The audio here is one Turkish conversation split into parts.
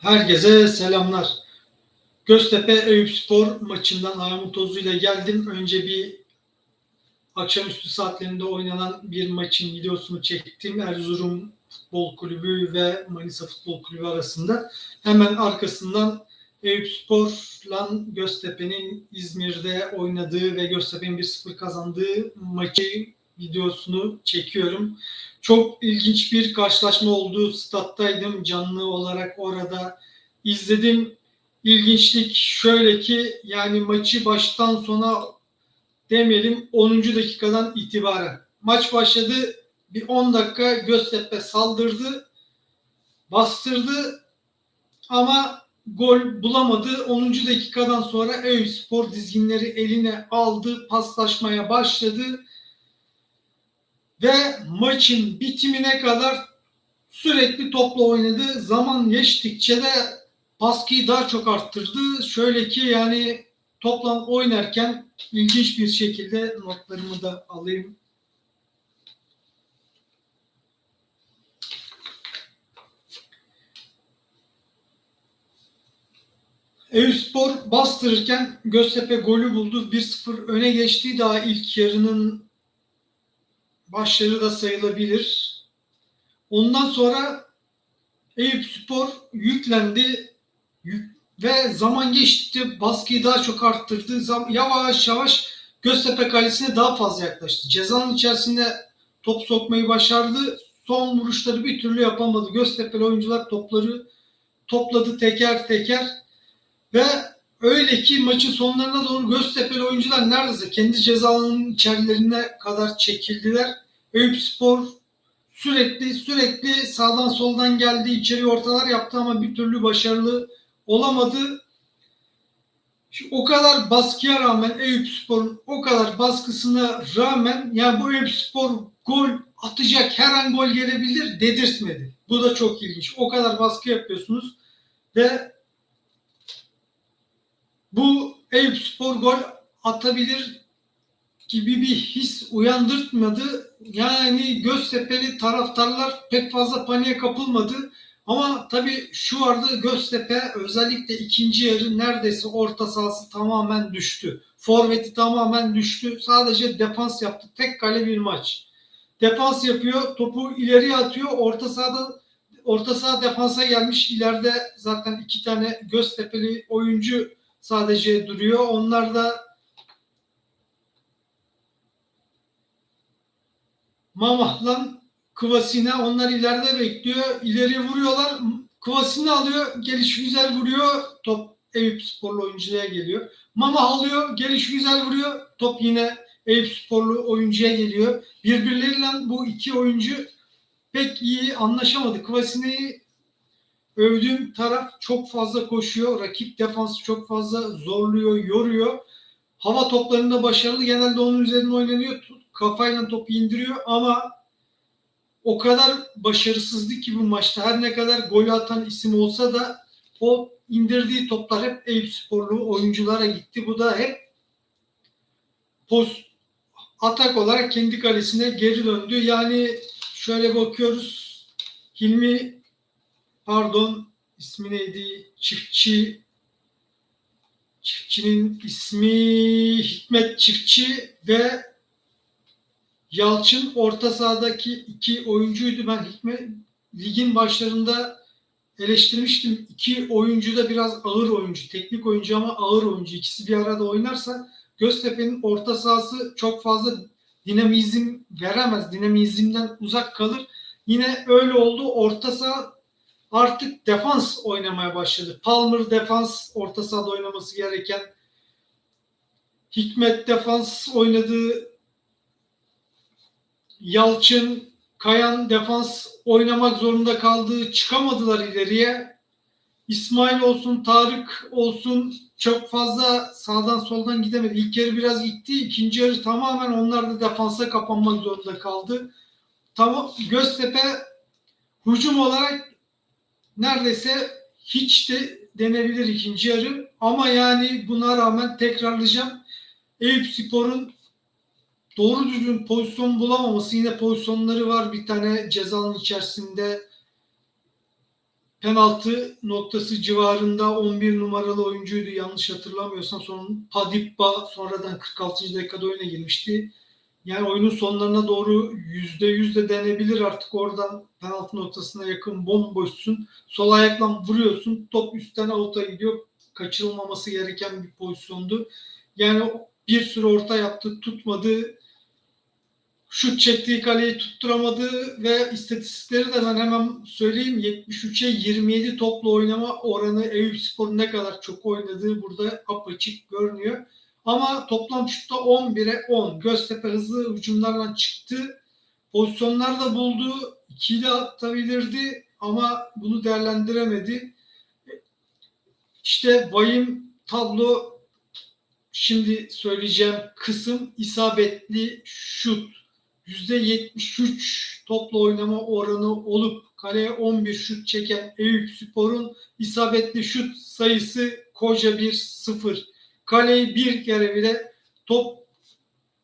Herkese selamlar. Göztepe Eyüpspor maçından Armut Tozu ile geldim. Önce bir akşamüstü saatlerinde oynanan bir maçın videosunu çektim. Erzurum Futbol Kulübü ve Manisa Futbol Kulübü arasında. Hemen arkasından Eyüpspor'la Göztepe'nin İzmir'de oynadığı ve Göztepe'nin 1-0 kazandığı maçı videosunu çekiyorum. Çok ilginç bir karşılaşma oldu. Stat'taydım canlı olarak orada izledim. İlginçlik şöyle ki yani maçı baştan sona demeyelim 10. dakikadan itibaren. Maç başladı. Bir 10 dakika Göztepe saldırdı. Bastırdı ama gol bulamadı. 10. dakikadan sonra Eyüpspor dizginleri eline aldı. Paslaşmaya başladı ve maçın bitimine kadar sürekli topla oynadı. Zaman geçtikçe de baskıyı daha çok arttırdı. Şöyle ki yani toplam oynarken ilginç bir şekilde notlarımı da alayım. Eyüpspor bastırırken Göztepe golü buldu. 1-0 öne geçti. Daha ilk yarının başları da sayılabilir. Ondan sonra Eyüp Spor yüklendi yük ve zaman geçtikçe baskıyı daha çok arttırdı. Zam yavaş yavaş Göztepe kalesine daha fazla yaklaştı. Cezanın içerisinde top sokmayı başardı. Son vuruşları bir türlü yapamadı. Göztepe'li oyuncular topları topladı teker teker ve öyle ki maçın sonlarına doğru Göztepe'li oyuncular neredeyse kendi cezalarının içerilerine kadar çekildiler. Eyüp Spor sürekli sürekli sağdan soldan geldi, içeri ortalar yaptı ama bir türlü başarılı olamadı. Şu, o kadar baskıya rağmen Eyüp Spor'un o kadar baskısına rağmen yani bu Eyüp Spor gol atacak her an gol gelebilir dedirtmedi. Bu da çok ilginç. O kadar baskı yapıyorsunuz ve bu Eyüp Spor gol atabilir gibi bir his uyandırtmadı. Yani Göztepe'li taraftarlar pek fazla paniğe kapılmadı. Ama tabii şu vardı Göztepe özellikle ikinci yarı neredeyse orta sahası tamamen düştü. Forveti tamamen düştü. Sadece defans yaptı. Tek kale bir maç. Defans yapıyor, topu ileriye atıyor. Orta sahada orta saha defansa gelmiş. İleride zaten iki tane Göztepe'li oyuncu sadece duruyor. Onlar da Mamah'la Kvasina onlar ileride bekliyor. İleri vuruyorlar. Kvasina alıyor. Geliş güzel vuruyor. Top Eyüp Sporlu oyuncuya geliyor. Mama alıyor. Geliş güzel vuruyor. Top yine Eyüp Sporlu oyuncuya geliyor. Birbirleriyle bu iki oyuncu pek iyi anlaşamadı. Kvasina'yı övdüğüm taraf çok fazla koşuyor. Rakip defansı çok fazla zorluyor, yoruyor. Hava toplarında başarılı. Genelde onun üzerine oynanıyor. Kafayla topu indiriyor ama o kadar başarısızdı ki bu maçta. Her ne kadar gol atan isim olsa da o indirdiği toplar hep Eyüp Sporlu oyunculara gitti. Bu da hep post atak olarak kendi kalesine geri döndü. Yani şöyle bakıyoruz. Hilmi pardon ismi neydi? Çiftçi Çiftçinin ismi Hikmet Çiftçi ve Yalçın orta sahadaki iki oyuncuydu. Ben Hikmet ligin başlarında eleştirmiştim. İki oyuncu da biraz ağır oyuncu. Teknik oyuncu ama ağır oyuncu. İkisi bir arada oynarsa Göztepe'nin orta sahası çok fazla dinamizm veremez. Dinamizmden uzak kalır. Yine öyle oldu. Orta saha artık defans oynamaya başladı. Palmer defans orta sahada oynaması gereken Hikmet defans oynadığı Yalçın, Kayan defans oynamak zorunda kaldı. Çıkamadılar ileriye. İsmail olsun, Tarık olsun çok fazla sağdan soldan gidemedi. İlk yarı biraz gitti. İkinci yarı tamamen onlar da defansa kapanmak zorunda kaldı. Tamam Göztepe hücum olarak neredeyse hiç de denebilir ikinci yarı. Ama yani buna rağmen tekrarlayacağım. Eyüp Spor'un doğru düzgün pozisyon bulamaması yine pozisyonları var. Bir tane cezanın içerisinde penaltı noktası civarında 11 numaralı oyuncuydu yanlış hatırlamıyorsam. Sonra Padipba sonradan 46. dakikada oyuna girmişti. Yani oyunun sonlarına doğru %100 de denebilir artık oradan penaltı noktasına yakın bomboşsun. Sol ayakla vuruyorsun. Top üstten avuta gidiyor. Kaçırılmaması gereken bir pozisyondu. Yani bir sürü orta yaptı, tutmadı. Şut çektiği kaleyi tutturamadı ve istatistikleri de ben hemen söyleyeyim. 73'e 27 topla oynama oranı Eyüp Spor'un ne kadar çok oynadığı burada apaçık görünüyor. Ama toplam şutta 11'e 10. Göztepe hızlı hücumlarla çıktı. Pozisyonlar da buldu. 2'yi de atabilirdi ama bunu değerlendiremedi. İşte vahim tablo şimdi söyleyeceğim kısım isabetli şut. %73 topla oynama oranı olup kaleye 11 şut çeken Eyüp Spor'un isabetli şut sayısı koca bir sıfır. Kaleyi bir kere bile top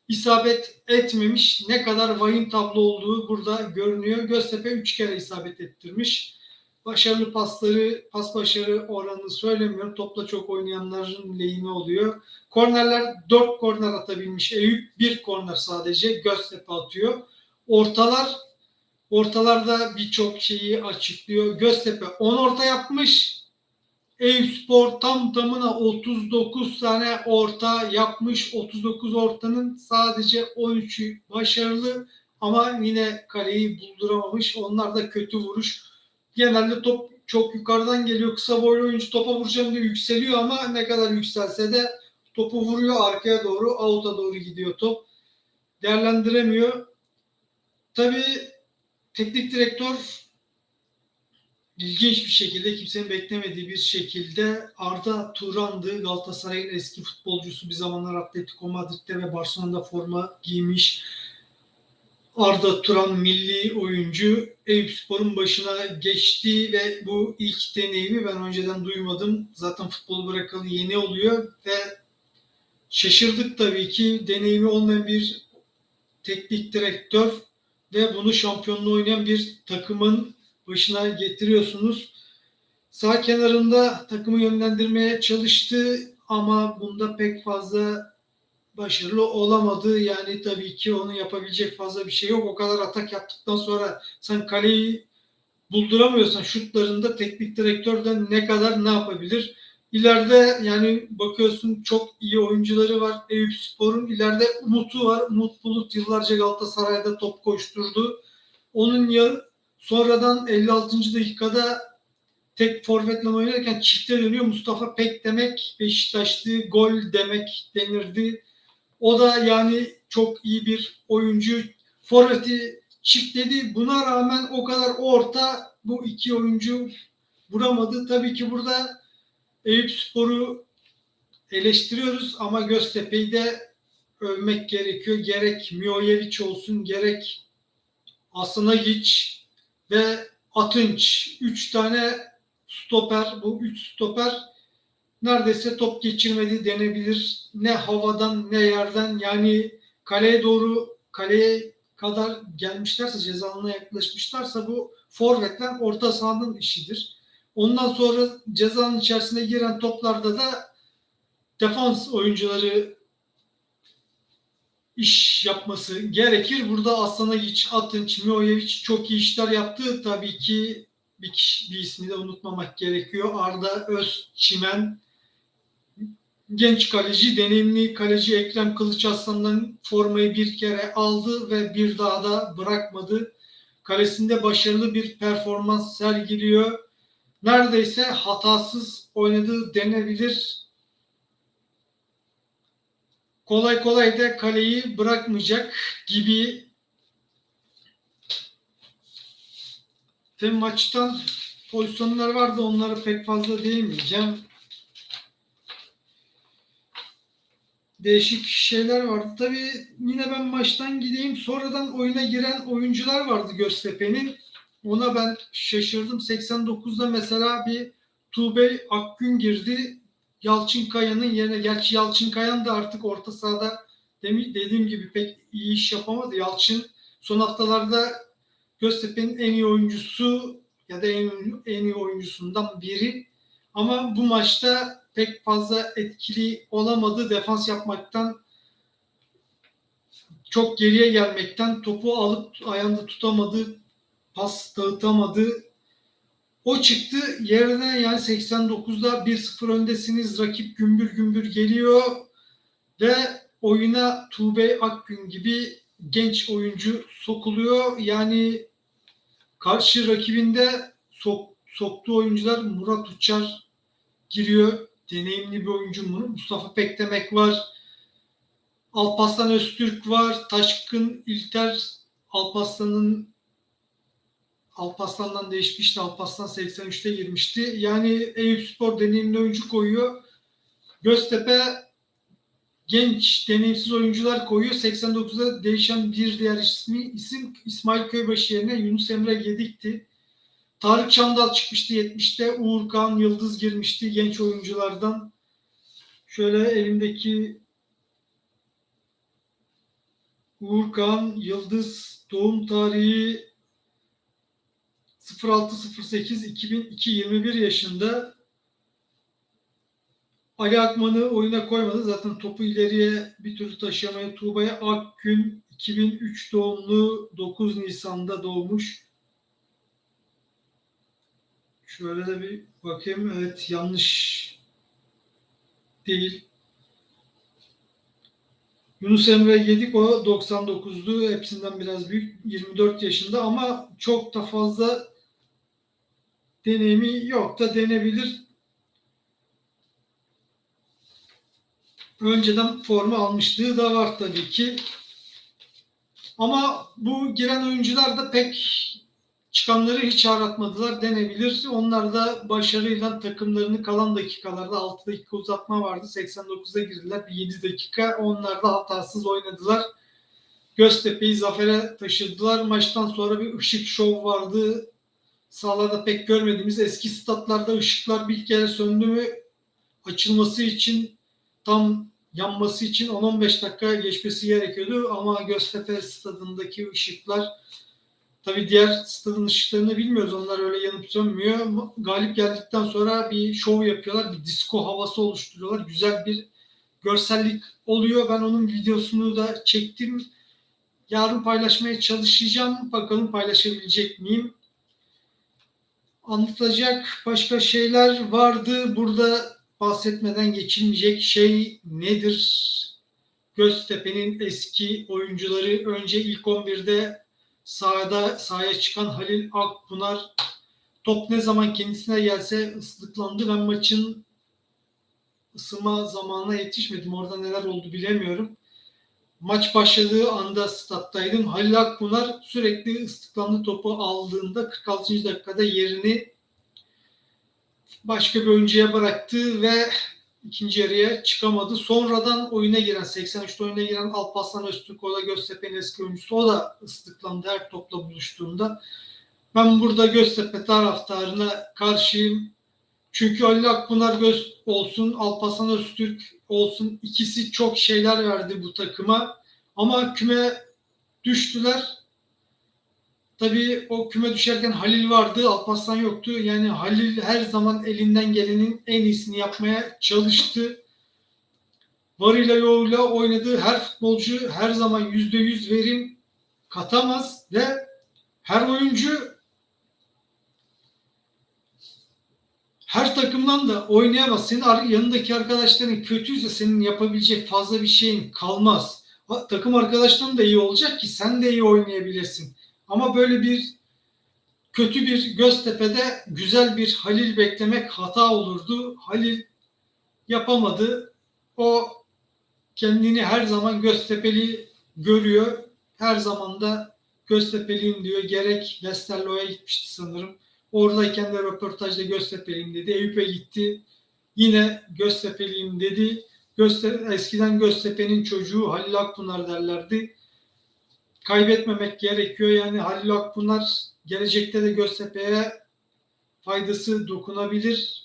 isabet etmemiş. Ne kadar vahim tablo olduğu burada görünüyor. Göztepe 3 kere isabet ettirmiş. Başarılı pasları, pas başarı oranını söylemiyorum. Topla çok oynayanların lehine oluyor. Kornerler 4 korner atabilmiş. Eyüp 1 korner sadece Göztepe atıyor. Ortalar ortalarda birçok şeyi açıklıyor. Göztepe 10 orta yapmış. Eyüp Spor tam tamına 39 tane orta yapmış. 39 ortanın sadece 13'ü başarılı ama yine kaleyi bulduramamış. Onlar da kötü vuruş. Genelde top çok yukarıdan geliyor. Kısa boylu oyuncu topa vuracağım diye yükseliyor ama ne kadar yükselse de topu vuruyor arkaya doğru, avuta doğru gidiyor top. Değerlendiremiyor. Tabii teknik direktör ilginç bir şekilde kimsenin beklemediği bir şekilde Arda Turan'dı. Galatasaray'ın eski futbolcusu bir zamanlar Atletico Madrid'de ve Barcelona'da forma giymiş. Arda Turan milli oyuncu Eyüp Spor'un başına geçti ve bu ilk deneyimi ben önceden duymadım. Zaten futbol bırakalı yeni oluyor ve şaşırdık tabii ki deneyimi olmayan bir teknik direktör ve bunu şampiyonluğu oynayan bir takımın başına getiriyorsunuz. Sağ kenarında takımı yönlendirmeye çalıştı ama bunda pek fazla başarılı olamadı. Yani tabii ki onu yapabilecek fazla bir şey yok. O kadar atak yaptıktan sonra sen kaleyi bulduramıyorsan şutlarında teknik direktörden ne kadar ne yapabilir? İleride yani bakıyorsun çok iyi oyuncuları var. Eyüp Spor'un ileride Umut'u var. Umut Bulut yıllarca Galatasaray'da top koşturdu. Onun sonradan 56. dakikada tek forvetle oynarken çifte dönüyor. Mustafa Pek demek Beşiktaşlı gol demek denirdi. O da yani çok iyi bir oyuncu. Forveti çiftledi. Buna rağmen o kadar orta bu iki oyuncu vuramadı. Tabii ki burada Eyüp Spor'u eleştiriyoruz ama Göztepe'yi de övmek gerekiyor. Gerek Miyoyevic olsun gerek Asanagic ve Atınç. Üç tane stoper. Bu üç stoper neredeyse top geçirmedi denebilir. Ne havadan ne yerden yani kaleye doğru kaleye kadar gelmişlerse ceza alanına yaklaşmışlarsa bu forvetler orta sahanın işidir. Ondan sonra cezanın içerisine giren toplarda da defans oyuncuları iş yapması gerekir. Burada Aslanagic, Atınç, Miyoyevic çok iyi işler yaptı. Tabii ki bir, kişi, bir ismi de unutmamak gerekiyor. Arda Özçimen genç kaleci, deneyimli kaleci Ekrem Kılıç Aslan'dan formayı bir kere aldı ve bir daha da bırakmadı. Kalesinde başarılı bir performans sergiliyor. Neredeyse hatasız oynadığı denebilir. Kolay kolay da kaleyi bırakmayacak gibi. Ve maçtan pozisyonlar vardı onlara pek fazla değinmeyeceğim. değişik şeyler vardı. Tabii yine ben maçtan gideyim. Sonradan oyuna giren oyuncular vardı Göztepe'nin. Ona ben şaşırdım. 89'da mesela bir Tuğbey Akgün girdi. Yalçın Kaya'nın yerine. Gerçi Yalçın Kayan da artık orta sahada dediğim gibi pek iyi iş yapamadı. Yalçın son haftalarda Göztepe'nin en iyi oyuncusu ya da en, en iyi oyuncusundan biri. Ama bu maçta pek fazla etkili olamadı. Defans yapmaktan çok geriye gelmekten topu alıp ayağında tutamadı, pas dağıtamadı. O çıktı yerine yani 89'da 1-0 öndesiniz. Rakip gümbür gümbür geliyor ve oyuna Tuğbey Akgün gibi genç oyuncu sokuluyor. Yani karşı rakibinde sok, soktuğu oyuncular Murat Uçar giriyor. Deneyimli bir oyuncu Mustafa Pekdemek var. Alpaslan Öztürk var. Taşkın İlter Alpaslan'ın Alpaslan'dan değişmişti. Alpaslan 83'te girmişti. Yani Eyüp Spor deneyimli oyuncu koyuyor. Göztepe genç, deneyimsiz oyuncular koyuyor. 89'da değişen bir diğer ismi, isim İsmail Köybaşı yerine Yunus Emre Gedik'ti. Tarık Çandal çıkmıştı 70'te. Uğur Kağan Yıldız girmişti genç oyunculardan. Şöyle elimdeki Uğur Kağan Yıldız doğum tarihi 0608 2002 21 yaşında Ali Akman'ı oyuna koymadı. Zaten topu ileriye bir türlü taşıyamaya Tuğba'ya Akgün 2003 doğumlu 9 Nisan'da doğmuş. Şöyle de bir bakayım. Evet yanlış değil. Yunus Emre Yedik o 99'du. Hepsinden biraz büyük. 24 yaşında ama çok da fazla deneyimi yok da denebilir. Önceden forma almışlığı da var tabii ki. Ama bu giren oyuncular da pek çıkanları hiç aratmadılar denebilir. Onlar da başarıyla takımlarını kalan dakikalarda 6 dakika uzatma vardı. 89'a girdiler. Bir 7 dakika. Onlar da hatasız oynadılar. Göztepe'yi zafere taşıdılar. Maçtan sonra bir ışık şov vardı. Sahalarda pek görmediğimiz eski statlarda ışıklar bir kere söndü mü açılması için tam yanması için 10-15 dakika geçmesi gerekiyordu. Ama Göztepe stadındaki ışıklar Tabi diğer stadın ışıklarını bilmiyoruz. Onlar öyle yanıp sönmüyor. Galip geldikten sonra bir şov yapıyorlar. Bir disco havası oluşturuyorlar. Güzel bir görsellik oluyor. Ben onun videosunu da çektim. Yarın paylaşmaya çalışacağım. Bakalım paylaşabilecek miyim? Anlatacak başka şeyler vardı. Burada bahsetmeden geçilmeyecek şey nedir? Göztepe'nin eski oyuncuları önce ilk 11'de sahada sahaya çıkan Halil Akpınar top ne zaman kendisine gelse ıslıklandı. Ben maçın ısınma zamanına yetişmedim. Orada neler oldu bilemiyorum. Maç başladığı anda stat'taydım. Halil Akpınar sürekli ıslıklandı topu aldığında 46. dakikada yerini başka bir oyuncuya bıraktı ve ikinci yarıya çıkamadı. Sonradan oyuna giren 83'te oyuna giren Alparslan Öztürk o da Göztepe'nin eski oyuncusu. O da ıslıklandı her topla buluştuğunda. Ben burada Göztepe taraftarına karşıyım. Çünkü Ali Akpınar Göz olsun, Alparslan Öztürk olsun ikisi çok şeyler verdi bu takıma. Ama küme düştüler. Tabii o küme düşerken Halil vardı, Alparslan yoktu. Yani Halil her zaman elinden gelenin en iyisini yapmaya çalıştı. Varıyla yoğuyla oynadığı her futbolcu her zaman yüzde yüz verim katamaz ve her oyuncu her takımdan da oynayamaz. Senin yanındaki arkadaşların kötüyse senin yapabilecek fazla bir şeyin kalmaz. Takım arkadaşların da iyi olacak ki sen de iyi oynayabilirsin. Ama böyle bir kötü bir Göztepe'de güzel bir Halil beklemek hata olurdu. Halil yapamadı. O kendini her zaman Göztepe'li görüyor. Her zaman da Göztepe'liyim diyor. Gerek Westerlo'ya gitmişti sanırım. Oradayken de röportajda Göztepe'liyim dedi. Eyüp'e gitti. Yine Göztepe'liyim dedi. Göztepe, eskiden Göztepe'nin çocuğu Halil Akpınar derlerdi kaybetmemek gerekiyor. Yani Halil Akpınar gelecekte de Göztepe'ye faydası dokunabilir.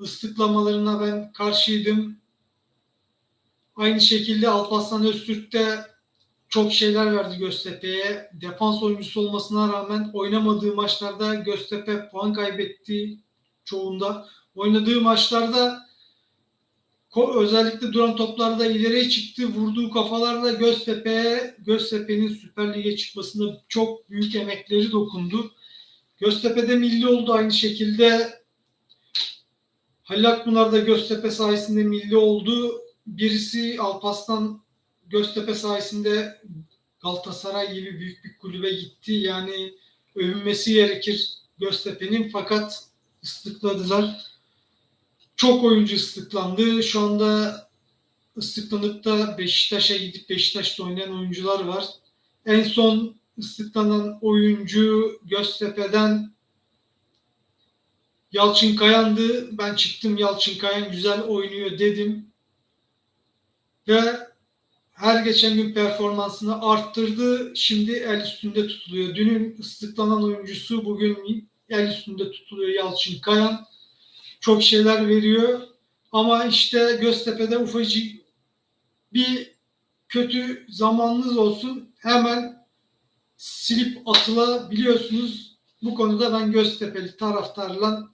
Islıklamalarına ben karşıydım. Aynı şekilde Alparslan Öztürk de çok şeyler verdi Göztepe'ye. Defans oyuncusu olmasına rağmen oynamadığı maçlarda Göztepe puan kaybetti çoğunda. Oynadığı maçlarda özellikle duran toplarda ileriye çıktı. Vurduğu kafalarla Göztepe'ye Göztepe'nin Süper Lig'e çıkmasında çok büyük emekleri dokundu. Göztepe'de milli oldu aynı şekilde. Halil Akpınar da Göztepe sayesinde milli oldu. Birisi Alpaslan Göztepe sayesinde Galatasaray gibi büyük bir kulübe gitti. Yani övünmesi gerekir Göztepe'nin fakat ıslıkladılar. Çok oyuncu ıslıklandı. Şu anda ıslıklanıp da Beşiktaş'a gidip Beşiktaş'ta oynayan oyuncular var. En son ıslıklanan oyuncu Göztepe'den Yalçın Kayan'dı. Ben çıktım Yalçın Kayan güzel oynuyor dedim. Ve her geçen gün performansını arttırdı. Şimdi el üstünde tutuluyor. Dünün ıslıklanan oyuncusu bugün el üstünde tutuluyor Yalçın Kayan. Çok şeyler veriyor. Ama işte Göztepe'de ufacık bir kötü zamanınız olsun hemen silip atılabiliyorsunuz. Bu konuda ben Göztepe'li taraftarla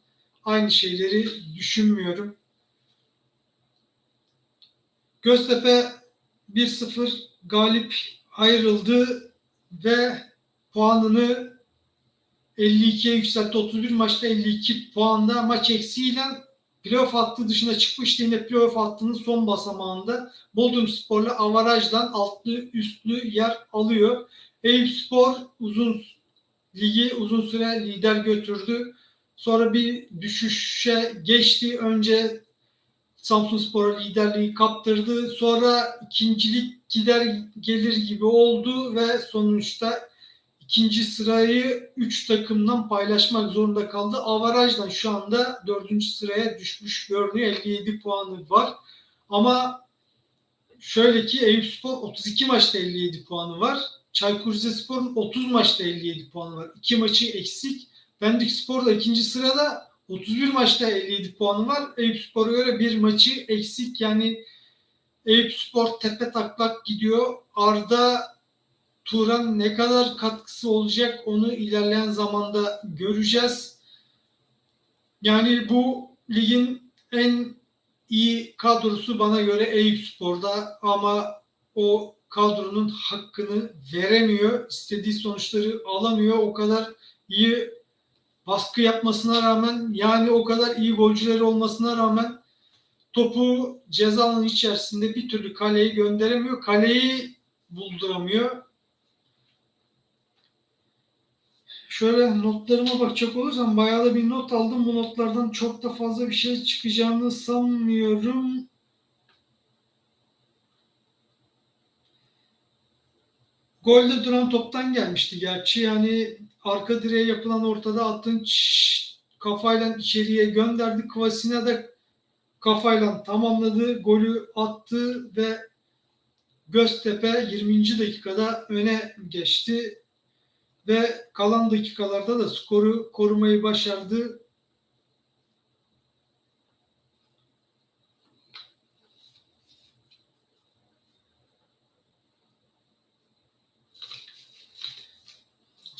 aynı şeyleri düşünmüyorum. Göztepe 1-0 galip ayrıldı ve puanını 52'ye yükseltti. 31 maçta 52 puanda maç eksiğiyle playoff hattı dışına çıkmıştı. Yine playoff hattının son basamağında Bodrum Spor'la avarajdan altlı üstlü yer alıyor. Eyüp Spor uzun ligi uzun süre lider götürdü. Sonra bir düşüşe geçti. Önce Samsun Spor'a liderliği kaptırdı. Sonra ikincilik gider gelir gibi oldu ve sonuçta ikinci sırayı 3 takımdan paylaşmak zorunda kaldı. Avarajdan şu anda 4. sıraya düşmüş görünüyor. 57 puanı var. Ama şöyle ki Eyüp Spor 32 maçta 57 puanı var. Çaykur Rizespor'un 30 maçta 57 puanı var. 2 maçı eksik. Pendik Spor da ikinci sırada 31 maçta 57 puanı var. Eyüp Spor'a göre bir maçı eksik. Yani Eyüp Spor tepe taklak gidiyor. Arda Turan ne kadar katkısı olacak onu ilerleyen zamanda göreceğiz. Yani bu ligin en iyi kadrosu bana göre Eyüp Spor'da ama o kadronun hakkını veremiyor. İstediği sonuçları alamıyor. O kadar iyi baskı yapmasına rağmen yani o kadar iyi golcüleri olmasına rağmen topu ceza alanı içerisinde bir türlü kaleyi gönderemiyor. Kaleyi bulduramıyor. Şöyle notlarıma bakacak olursam bayağı da bir not aldım. Bu notlardan çok da fazla bir şey çıkacağını sanmıyorum. Golde duran toptan gelmişti gerçi. Yani arka direğe yapılan ortada attığın kafayla içeriye gönderdi. Kvasina da kafayla tamamladı. Golü attı ve Göztepe 20. dakikada öne geçti ve kalan dakikalarda da skoru korumayı başardı.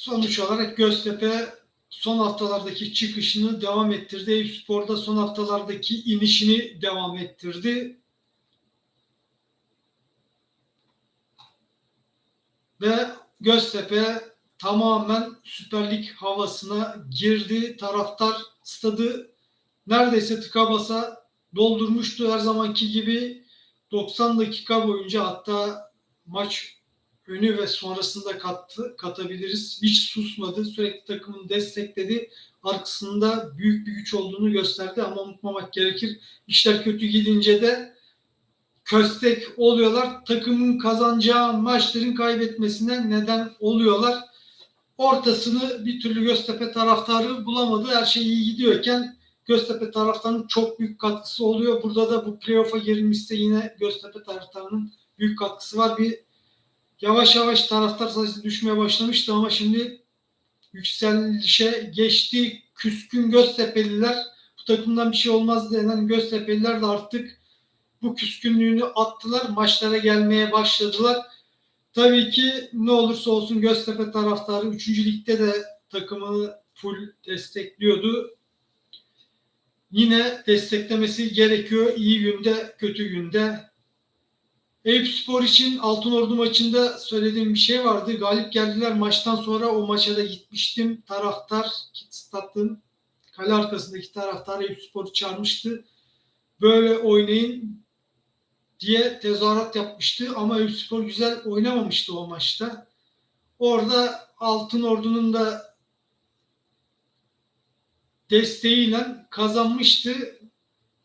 Sonuç olarak Göztepe son haftalardaki çıkışını devam ettirdi. Eyüp Spor'da son haftalardaki inişini devam ettirdi. Ve Göztepe tamamen Süper Lig havasına girdi. Taraftar stadı neredeyse tıka basa doldurmuştu her zamanki gibi 90 dakika boyunca hatta maç önü ve sonrasında kattı, katabiliriz. Hiç susmadı. Sürekli takımını destekledi. Arkasında büyük bir güç olduğunu gösterdi ama unutmamak gerekir. İşler kötü gidince de köstek oluyorlar. Takımın kazanacağı maçların kaybetmesine neden oluyorlar. Ortasını bir türlü Göztepe taraftarı bulamadı. Her şey iyi gidiyorken Göztepe taraftarının çok büyük katkısı oluyor. Burada da bu playoff'a girilmişse yine Göztepe taraftarının büyük katkısı var. Bir yavaş yavaş taraftar sayısı düşmeye başlamıştı ama şimdi yükselişe geçti. Küskün Göztepe'liler bu takımdan bir şey olmaz denen Göztepe'liler de artık bu küskünlüğünü attılar. Maçlara gelmeye başladılar. Tabii ki ne olursa olsun Göztepe taraftarı 3. ligde de takımını full destekliyordu. Yine desteklemesi gerekiyor iyi günde kötü günde. Eyüp Spor için Altınordu maçında söylediğim bir şey vardı. Galip geldiler maçtan sonra o maça da gitmiştim. Taraftar statın kale arkasındaki taraftar Eyüp Spor'u çağırmıştı. Böyle oynayın diye tezahürat yapmıştı ama Eyüp Spor güzel oynamamıştı o maçta. Orada Altın Ordu'nun da desteğiyle kazanmıştı.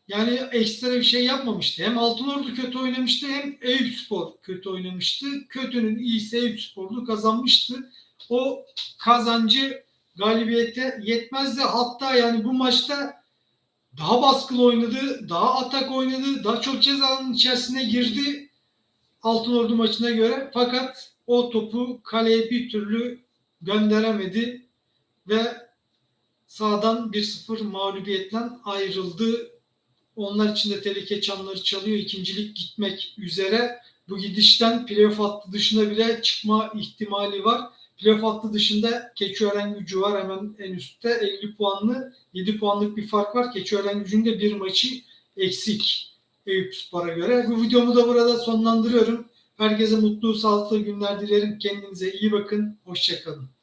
Yani ekstra bir şey yapmamıştı. Hem Altınordu kötü oynamıştı hem Eyüp Spor kötü oynamıştı. Kötünün iyisi Eyüp Spor'du kazanmıştı. O kazancı galibiyete yetmezdi. Hatta yani bu maçta daha baskılı oynadı, daha atak oynadı, daha çok cezanın içerisine girdi Altınordu maçına göre. Fakat o topu kaleye bir türlü gönderemedi ve sağdan 1-0 mağlubiyetle ayrıldı. Onlar için de tehlike çanları çalıyor. İkincilik gitmek üzere. Bu gidişten playoff hattı dışına bile çıkma ihtimali var. Playoff hattı dışında Keçiören gücü var hemen en üstte. 50 puanlı 7 puanlık bir fark var. Keçiören gücünün de bir maçı eksik Eyüp Spor'a göre. Bu videomu da burada sonlandırıyorum. Herkese mutlu, sağlıklı günler dilerim. Kendinize iyi bakın. Hoşçakalın.